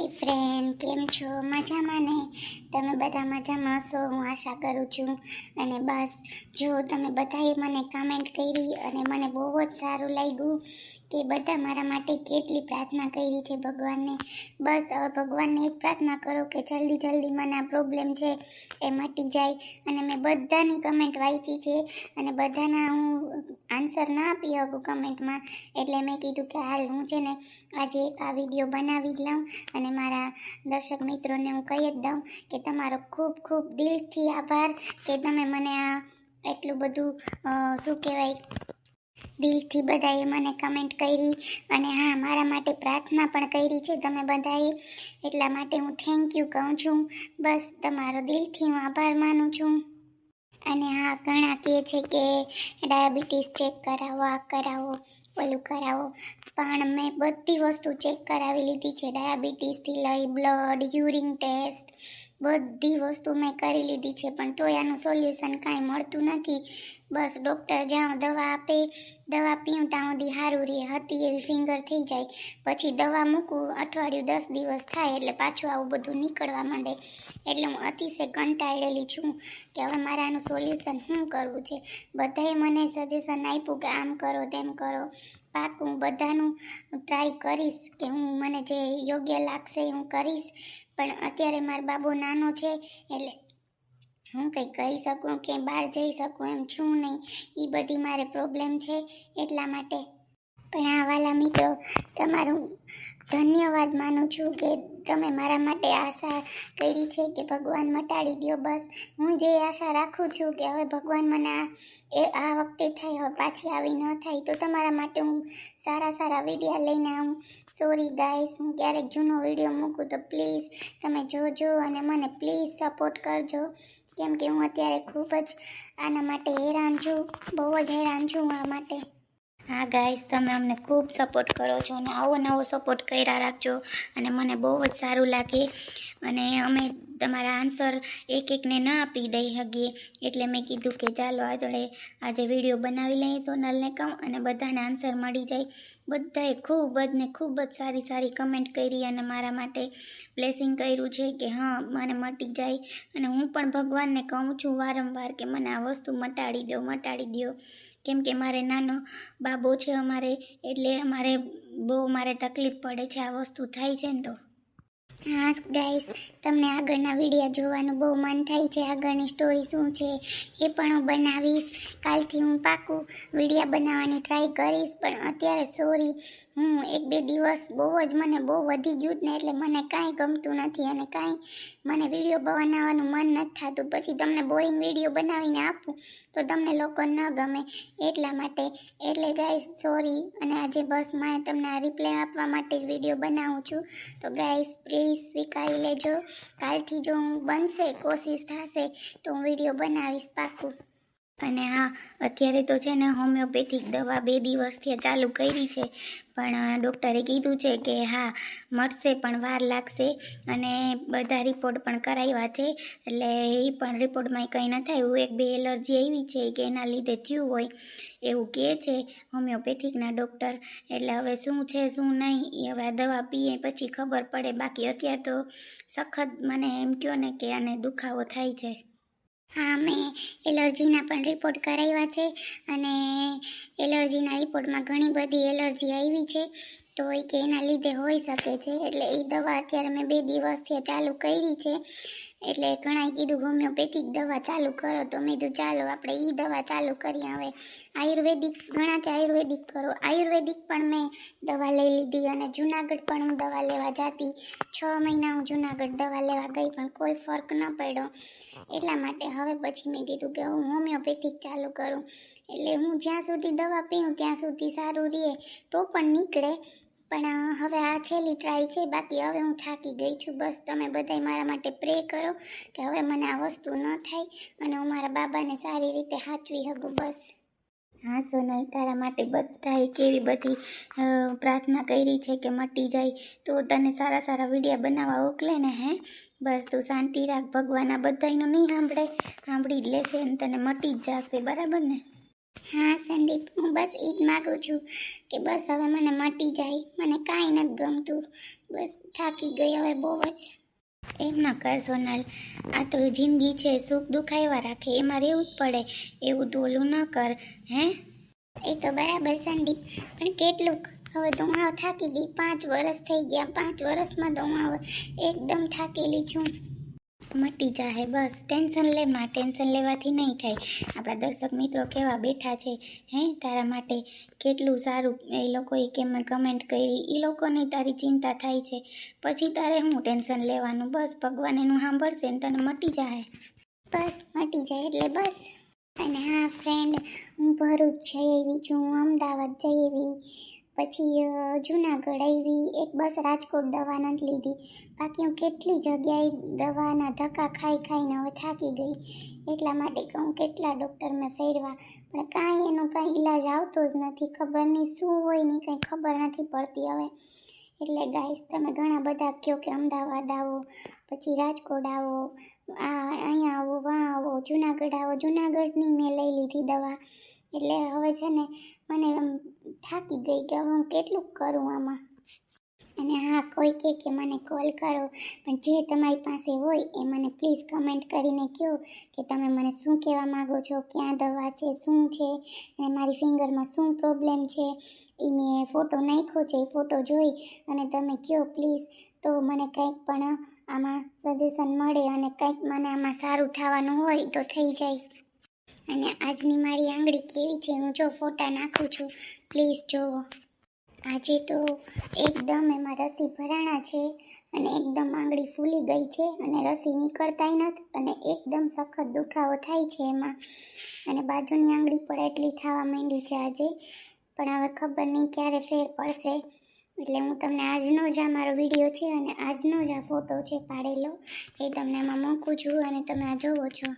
હાય friend, કેમ છો? મજામાં ને? તમે બધા મજામાં હશો? હું આશા કરું છું. અને બસ, જો તમે બધાએ મને કમેન્ટ કરી અને મને બહુ જ સારું લાગ્યું કે બધા મારા માટે કેટલી પ્રાર્થના કરી છે ભગવાનને. બસ હવે ભગવાનને એક પ્રાર્થના કરો કે જલ્દી જલ્દી મને આ પ્રોબ્લેમ છે એ મટી જાય. અને મેં બધાની કમેન્ટ વાંચી છે અને બધાના હું આન્સર ના આપી શકું કમેન્ટમાં એટલે મેં કીધું કે હાલ હું છે ને આજે એક આ વીડિયો બનાવી જ લઉં અને મારા દર્શક મિત્રોને હું કહી જ દઉં કે તમારો ખૂબ ખૂબ દિલથી આભાર કે તમે મને આ એટલું બધું શું કહેવાય દિલથી બધાએ મને કમેન્ટ કરી અને હા, મારા માટે પ્રાર્થના પણ કરી છે તમે બધાએ. એટલા માટે હું થેન્ક યુ કહું છું. બસ, તમારો દિલથી હું આભાર માનું છું. અને હા, ઘણા કહે છે કે ડાયાબિટીસ ચેક કરાવો, આ કરાવો પેલું કરાવો. પણ મેં બધી વસ્તુ ચેક કરાવી લીધી છે. ડાયાબિટીસથી લઈ બ્લડ યુરિન ટેસ્ટ બધી વસ્તુ મેં કરી લીધી છે, પણ તોય આનું સોલ્યુશન કાંઈ મળતું નથી. બસ ડૉક્ટર જ્યાં દવા આપે, દવા પીઉં ત્યાં સુધી સારું રહે, હતી એવી ફિંગર થઈ જાય. પછી દવા મૂકું, અઠવાડિયું દસ દિવસ થાય એટલે પાછું આવું બધું નીકળવા માંડે. એટલે હું અતિશય કંટાળેલી છું કે હવે મારે આનું સોલ્યુશન શું કરવું છે? બધાએ મને સજેશન આપ્યું કે આમ કરો, તેમ કરો. પાકું બધાનું ટ્રાય કરીશ કે હું મને જે યોગ્ય લાગશે હું કરીશ. પણ અત્યારે મારો બાબો નાનો છે એટલે હું કંઈ કહી શકું કે બહાર જઈ શકું એમ છું નહીં. એ બધી મારે પ્રોબ્લેમ છે એટલા માટે. પણ આ વાલા મિત્રો, તમારું ધન્યવાદ માનું છું કે તમે મારા માટે આશા કરી છે કે ભગવાન મટાડી દો બસ. હું જે આશા રાખું છું કે હવે ભગવાન મને એ આ વખતે થાય, હવે પાછી આવી ન થાય, તો તમારા માટે હું સારા સારા વિડીયા લઈને આવું. સોરી ગાઈસ હું ક્યારેક જૂનો વીડિયો મૂકું તો પ્લીઝ તમે જોજો અને મને પ્લીઝ સપોર્ટ કરજો. કેમ કે હું અત્યારે ખૂબ જ આના માટે હેરાન છું, બહુ જ હેરાન છું આ માટે. હા ગાઈસ તમે અમને ખૂબ સપોર્ટ કરો છો અને આવો નવો સપોર્ટ કર્યા રાખજો અને મને બહુ જ સારું લાગે અને અમે તમારા આન્સર એક એકને ન આપી દઈ શકીએ. એટલે મેં કીધું કે ચાલો આજે આજે વીડિયો બનાવી લઈએ સોનલને કહું અને બધાને આન્સર મળી જાય. બધાએ ખૂબ જ ને ખૂબ જ સારી સારી કમેન્ટ કરી અને મારા માટે બ્લેસિંગ કર્યું છે કે હા, મને મટી જાય. અને હું પણ ભગવાનને કહું છું વારંવાર કે મને આ વસ્તુ મટાડી દો મટાડી દો. કેમ કે મારે નાનો બાબો છે અમારે, એટલે અમારે બહુ મારે તકલીફ પડે છે આ વસ્તુ થાય છે ને તો. હા ગાઈસ તમને આગળના વિડીયા જોવાનું બહુ મન થાય છે. આગળની સ્ટોરી શું છે એ પણ હું બનાવીશ. કાલથી હું પાકું વિડીયા બનાવવાની ટ્રાય કરીશ, પણ અત્યારે સોરી હું એક બે દિવસ બહુ જ મને બહુ વધી ગયું ને એટલે મને કાંઈ ગમતું નથી અને કાંઈ મને વીડિયો બનાવવાનું મન નથી થતું. પછી તમને બોરિંગ વીડિયો બનાવીને આપું તો તમને લોકો ન ગમે. એટલા માટે, એટલે ગાઈસ સોરી અને આજે બસ મેં તમને આ રિપ્લાય આપવા માટે જ વીડિયો બનાવું છું. તો ગાઈસ પ્લીઝ સ્વીકારી લેજો. કાલથી જો હું બનશે, કોશિશ થશે, તો હું વીડિયો બનાવીશ પાકું. અને હા, અત્યારે તો છે ને હોમિયોપેથિક દવા બે દિવસથી ચાલુ કરી છે. પણ ડૉક્ટરે કીધું છે કે હા, મળશે પણ વાર લાગશે અને બધા રિપોર્ટ પણ કરાવ્યા છે. એટલે એ પણ રિપોર્ટમાં કંઈ ન થાય. એવું એક બે એલર્જી આવી છે કે એના લીધે થયું હોય એવું કહે છે હોમિયોપેથિકના ડૉક્ટર. એટલે હવે શું છે, શું નહીં, એ હવે દવા પીએ પછી ખબર પડે. બાકી અત્યારે તો સખત મને એમ કહો ને કે આને દુખાવો થાય છે. હા, મેં એલર્જીના પણ રિપોર્ટ કરાવ્યા છે અને એલર્જીના રિપોર્ટમાં ઘણી બધી એલર્જી આવી છે. તો એ કે એના લીધે હોઈ શકે છે. એટલે એ દવા અત્યારે મેં બે દિવસથી ચાલુ કરી છે. એટલે ઘણાએ કીધું હોમિયોપેથિક દવા ચાલુ કરો તો મેં કીધું ચાલો આપણે એ દવા ચાલુ કરીએ હવે. આયુર્વેદિક, ઘણા કે આયુર્વેદિક કરો. આયુર્વેદિક પણ મેં દવા લઈ લીધી અને જુનાગઢ પણ હું દવા લેવા જતી. છ મહિના હું જુનાગઢ દવા લેવા ગઈ પણ કોઈ ફરક ન પડ્યો. એટલા માટે હવે પછી મેં કીધું કે હું હોમિયોપેથિક ચાલુ કરું. એટલે હું જ્યાં સુધી દવા પીઉં ત્યાં સુધી સારું રહે. તો પણ નીકળે. પણ હવે આ છેલ્લી ટ્રાય છે, બાકી હવે હું થાકી ગઈ છું. બસ, તમે બધાય મારા માટે પ્રે કરો કે હવે મને આ વસ્તુ ન થાય અને હું મારા બાબાને સારી રીતે સાચવી શકું, બસ. હા, સોનલ, તારા માટે બધાએ કેવી બધી પ્રાર્થના કરી છે કે મટી જાય. તો તને સારા સારા વિડીયા બનાવવા ઓકલે ને, હે? બસ, તું શાંતિ રાખ, ભગવાન આ બધાયનું નહીં સાંભળે. સાંભળી જ લેશે અને તને મટી જ જશે, બરાબર ને? હા સંદીપ હું બસ એ જ માગું છું કે બસ હવે મને મટી જાય. મને કાંઈ નથી ગમતું. બસ થાકી ગઈ હવે બહુ જ. એમ ના કર સોનલ. આ તો જિંદગી છે. સુખ દુઃખ આવ્યા રાખે. એમાં રહેવું જ પડે. એવું ધોલું ઓલું ન કર હે? એ તો બરાબર સંદીપ. પણ કેટલુંક? હવે તો હું થાકી ગઈ. પાંચ વર્ષ થઈ ગયા. પાંચ વર્ષમાં તો હું હવે એકદમ થાકેલી છું. મટી જાહે, બસ. ટેન્શન લે માં, ટેન્શન લેવાથી નહીં થાય. આપણા દર્શક મિત્રો કેવા બેઠા છે, હે? તારા માટે કેટલું સારું એ લોકોએ કેમ કમેન્ટ કરી. એ લોકોને તારી ચિંતા થાય છે. પછી તારે હું ટેન્શન લેવાનું? બસ, ભગવાન એનું સાંભળશે ને તને મટી જાય બસ, મટી જાય એટલે બસ. અને હા ફ્રેન્ડ હું ભરૂચ જઈ આવી છું અમદાવાદ જઈ આવી. પછી જુનાગઢ આવી, એક બસ રાજકોટ દવા નથી લીધી. બાકી હું કેટલી જગ્યાએ દવાના ધક્કા ખાઈ ખાઈને હવે થાકી ગઈ. એટલા માટે કહું કેટલા ડૉક્ટર મેં ફેરવા. પણ કાંઈ એનો કાંઈ ઈલાજ આવતો જ નથી. ખબર નહીં શું હોય ને કંઈ ખબર નથી પડતી હવે. એટલે ગાઈસ, તમે ઘણા બધા કહો કે અમદાવાદ આવો, પછી રાજકોટ આવો, આ, અહીંયા આવો, વાં આવો, જુનાગઢ આવો. જુનાગઢની મેં લઈ લીધી દવા. એટલે હવે છે ને મને થાકી ગઈ કે હું કેટલું કરું આમાં? અને હા, કોઈ કહે કે મને કોલ કરો, પણ જે તમારી પાસે હોય એ મને પ્લીઝ કમેન્ટ કરીને કહો કે તમે મને શું કહેવા માગો છો, ક્યાં દવા છે, શું છે, અને મારી ફિંગરમાં શું પ્રોબ્લેમ છે, એ મેં ફોટો નાખ્યો છે એ ફોટો જોઈ અને તમે કહો પ્લીઝ તો મને કંઈક પણ આમાં સજેશન મળે અને કંઈક મને આમાં સારું થવાનું હોય તો થઈ જાય. અને આજની મારી આંગળી કેવી છે હું જો ફોટા નાખું છું. પ્લીઝ જુઓ આજે તો એકદમ એમાં રસી ભરાણા છે અને એકદમ આંગળી ફૂલી ગઈ છે અને રસી નીકળતાય નથી અને એકદમ સખત દુખાવો થાય છે એમાં. અને બાજુની આંગળી પણ એટલી થવા માંડી છે આજે. પણ હવે ખબર નહીં ક્યારે ફેર પડશે. એટલે હું તમને આજનો જ આ મારો વીડિયો છે અને આજનો જ આ ફોટો છે પાડેલો. એ તમને એમાં મૂકું છું અને તમે આ જોવો છો.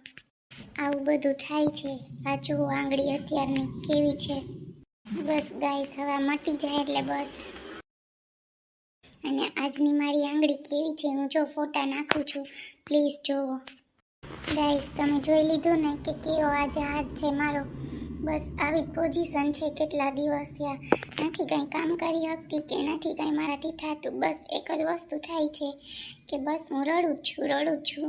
આવું બધું થાય છે. આ આંગળી અત્યારની કેવી છે? બસ ગાઈસ, હવે મટી જાય એટલે બસ. અને આજની મારી આંગળી કેવી છે હું જો ફોટા નાખું છું. પ્લીઝ જોવો. ગાઈસ, તમે જોઈ લીધું ને કે કેવો આજે હાથ છે મારો? બસ આવી પોઝિશન છે કેટલા દિવસ નથી કંઈ કામ કરી શકતી કે નથી કંઈ મારાથી થતું. બસ એક જ વસ્તુ થાય છે કે બસ હું રડું છું રડું છું.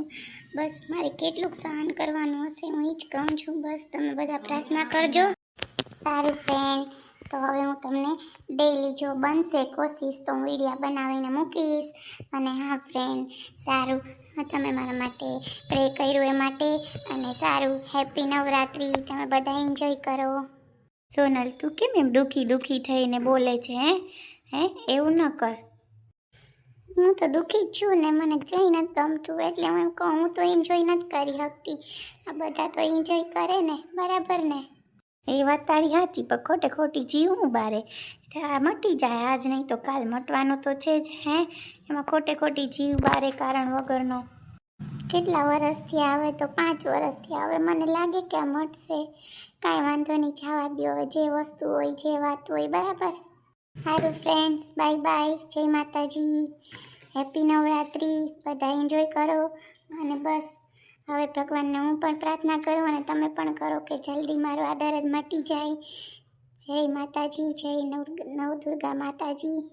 બસ મારે કેટલુંક સહન કરવાનું હશે હું એ જ કહું છું. બસ તમે બધા પ્રાર્થના કરજો. સારું ફ્રેન્ડ તો હવે હું તમને ડેઈલી જો બનશે કોશિશ તો હું વિડીયા બનાવીને મૂકીશ. અને હા ફ્રેન્ડ સારું. તમે મારા માટે પ્રે કર્યું એ માટે અને સારું હેપી નવરાત્રિ, તમે બધા એન્જોય કરો. સોનલ, તું કેમ એમ દુઃખી દુઃખી થઈને બોલે છે, હે? હે? એવું ન કર. હું તો દુઃખી જ છું ને, મને જઈ નથી ગમતું, એટલે હું એમ કહું, હું તો એન્જોય નથી કરી શકતી. આ બધા તો એન્જોય કરે ને, બરાબર ને? એ વાત તારી સાચી પણ ખોટે ખોટી જીવું બારે. આ મટી જાય, આજ નહીં તો કાલ મટવાનું તો છે જ, હે? એમાં ખોટે ખોટી જીવ બારે કારણ વગરનો. કેટલા વર્ષથી આવે તો પાંચ વર્ષથી આવે, મને લાગે કે આ મટશે. કાંઈ વાંધો નહીં, જવા દો હવે, જે વસ્તુ હોય, જે વાત હોય, બરાબર? સારું ફ્રેન્ડ્સ બાય બાય જય માતાજી. હેપી નવરાત્રિ, બધા એન્જોય કરો. અને બસ હવે ભગવાનને હું પણ પ્રાર્થના કરું અને તમે પણ કરો કે જલ્દી મારો આધાર જ મટી જાય. જય માતાજી જય નવ નવદુર્ગા માતાજી.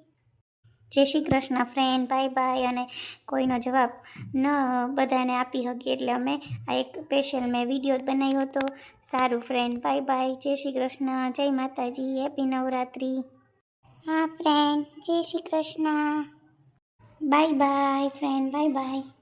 જય Shri Krishna friend bye bye. અને કોઈનો જવાબ ન બધાને આપી શકીએ એટલે અમે આ એક સ્પેશિયલ મેં વીડિયો બનાવ્યો હતો. સારું ફ્રેન્ડ બાય બાય. જય શ્રી કૃષ્ણ જય માતાજી. હેપી નવરાત્રિ. હા ફ્રેન્ડ જય Shri Krishna. Bye bye friend bye bye.